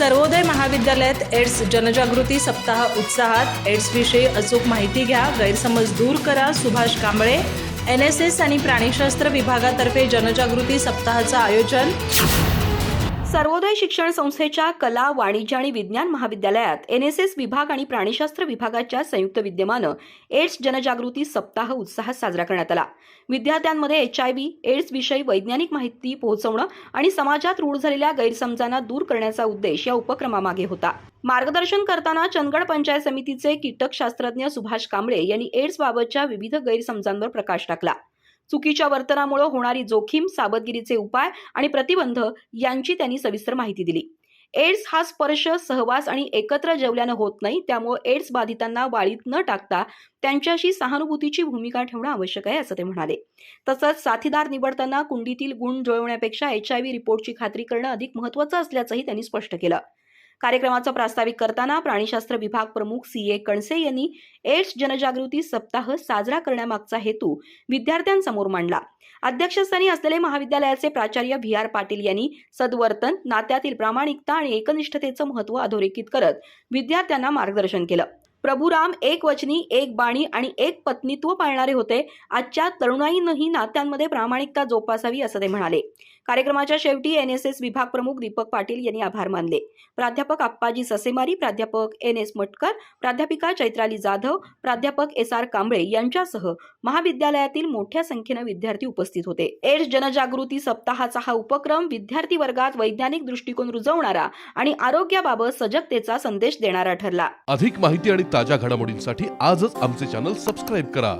सर्वोदय महाविद्यालयात एड्स जनजागृती सप्ताह उत्साहात एड्स विषयी अचूक माहिती घ्या गैरसमज दूर करा Subhash Kamble N S S आणि प्राणीशास्त्र विभागातर्फे जनजागृती सप्ताहाचं आयोजन. सर्वोदय शिक्षण संस्थेच्या कला वाणिज्य आणि विज्ञान महाविद्यालयात एन एस एस विभाग आणि प्राणीशास्त्र विभागाच्या संयुक्त विद्यमानं एड्स जनजागृती सप्ताह उत्साहात साजरा करण्यात आला. विद्यार्थ्यांमध्ये एच आय व्ही एड्स विषयी वैज्ञानिक माहिती पोहोचवणं आणि समाजात रूढ झालेल्या गैरसमजांना दूर करण्याचा उद्देश या उपक्रमामागे होता. मार्गदर्शन करताना चंदगड पंचायत समितीचे कीटकशास्त्रज्ञ सुभाष कांबळे यांनी एड्स बाबतच्या विविध गैरसमजांवर प्रकाश टाकला. चुकीच्या वर्तनामुळे होणारी जोखीम सावधगिरीचे उपाय आणि प्रतिबंध यांची त्यांनी सविस्तर माहिती दिली. एड्स हा स्पर्श सहवास आणि एकत्र जेवल्यानं होत नाही त्यामुळे एड्स बाधितांना वाळीत न टाकता त्यांच्याशी सहानुभूतीची भूमिका ठेवणं आवश्यक आहे असं ते म्हणाले. तसंच साथीदार निवडताना कुंडीतील गुण जुळवण्यापेक्षा एच आय व्ही रिपोर्टची खात्री करणं अधिक महत्त्वाचं असल्याचंही त्यांनी स्पष्ट केलं. कार्यक्रमाचा प्रास्ताविक करताना प्राणीशास्त्र विभाग प्रमुख सी ए कणसे यांनी एड्स जनजागृती सप्ताह साजरा करण्यामागचा हेतू विद्यार्थ्यांसमोर मांडला. अध्यक्षस्थानी असलेले महाविद्यालयाचे प्राचार्य व्ही आर पाटील यांनी सद्वर्तन नात्यातील प्रामाणिकता आणि एकनिष्ठतेचं महत्त्व अधोरेखित करत विद्यार्थ्यांना मार्गदर्शन केलं. प्रभुराम एक वचनी एक बाणी आणि एक पत्नीत्व पाळणारे होते. आजच्या तरुणाईनंही नात्यांमध्ये प्रामाणिकता जोपासावी असं ते म्हणाले. कार्यक्रमाच्या शेवटी एन एस एस विभाग प्रमुख दीपक पाटील यांनी आभार मानले. प्राध्यापक आप्पाजी ससेमारी प्राध्यापक एन एस मटकर प्राध्यापिका चैत्राली जाधव प्राध्यापक एस आर कांबळे यांच्यासह महाविद्यालयातील मोठ्या संख्येनं विद्यार्थी उपस्थित होते. एड्स जनजागृती सप्ताहाचा हा उपक्रम विद्यार्थी वर्गात वैज्ञानिक दृष्टिकोन रुजवणारा आणि आरोग्याबाबत सजगतेचा संदेश देणारा ठरला. अधिक माहिती आणि ताज्या घडामोडींसाठी आजच आमचे चॅनल सबस्क्राईब करा.